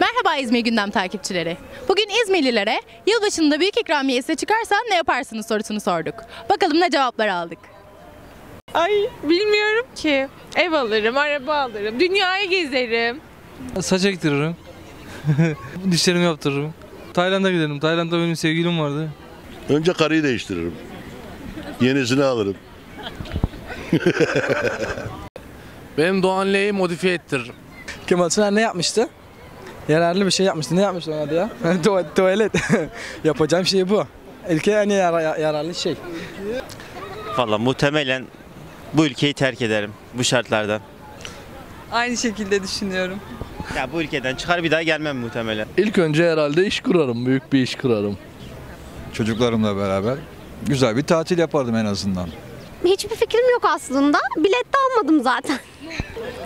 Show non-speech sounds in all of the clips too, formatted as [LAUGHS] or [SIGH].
Merhaba İzmir Gündem takipçileri. Bugün İzmirlilere yılbaşında büyük ikramiyesi çıkarsa ne yaparsınız sorusunu sorduk. Bakalım ne cevaplar aldık. Ay bilmiyorum ki. Ev alırım, araba alırım, dünyayı gezerim. Saç ektiririm. [LAUGHS] Dişlerimi yaptırırım. Tayland'a giderim. Tayland'da benim sevgilim vardı. Önce karıyı değiştiririm. Yenisini alırım. [LAUGHS] Benim Doğan L'yi modifiye ettiririm. Kemal Sunal ne yapmıştı? Yararlı bir şey yapmıştı. Ne yapmıştı ona da [LAUGHS] ya? Tu- tuvalet. [LAUGHS] Yapacağım şey bu. Ülkeye en yara- yararlı şey. Valla muhtemelen bu ülkeyi terk ederim bu şartlardan. Aynı şekilde düşünüyorum. Ya bu ülkeden çıkar bir daha gelmem muhtemelen. İlk önce herhalde iş kurarım. Büyük bir iş kurarım. Çocuklarımla beraber güzel bir tatil yapardım en azından. Hiçbir fikrim yok aslında. Bilet de almadım zaten.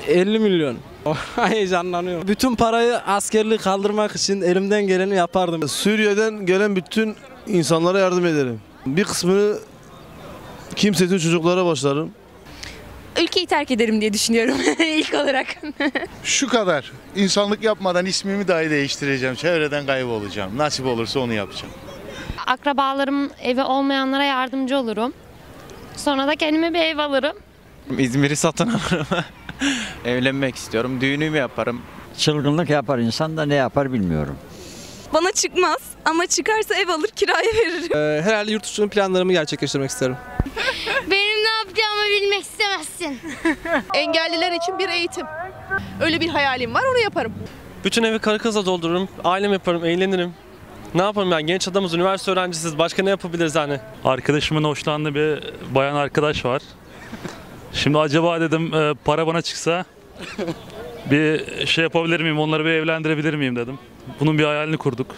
50 milyon. [LAUGHS] Heyecanlanıyorum. Bütün parayı askerliği kaldırmak için elimden geleni yapardım. Suriye'den gelen bütün insanlara yardım ederim. Bir kısmını kimsesiz çocuklara başlarım. Ülkeyi terk ederim diye düşünüyorum [LAUGHS] ilk olarak. Şu kadar. İnsanlık yapmadan ismimi dahi değiştireceğim. Çevreden kaybolacağım. Nasip olursa onu yapacağım. Akrabalarım evi olmayanlara yardımcı olurum. Sonra da kendime bir ev alırım. İzmir'i satın alırım. [LAUGHS] Evlenmek istiyorum. Düğünümü yaparım. Çılgınlık yapar insan da ne yapar bilmiyorum. Bana çıkmaz ama çıkarsa ev alır kiraya veririm. herhalde yurt dışı planlarımı gerçekleştirmek isterim. [LAUGHS] Benim ne yapacağımı bilmek istemezsin. [LAUGHS] Engelliler için bir eğitim. Öyle bir hayalim var, onu yaparım. Bütün evi karı kızla doldururum. Ailem yaparım, eğlenirim. Ne yapalım yani genç adamız, üniversite öğrencisiz. Başka ne yapabiliriz hani? Arkadaşımın hoşlandığı bir bayan arkadaş var. Şimdi acaba dedim e, para bana çıksa bir şey yapabilir miyim, onları bir evlendirebilir miyim dedim. Bunun bir hayalini kurduk.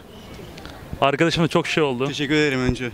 Arkadaşımla çok şey oldu. Teşekkür ederim önce.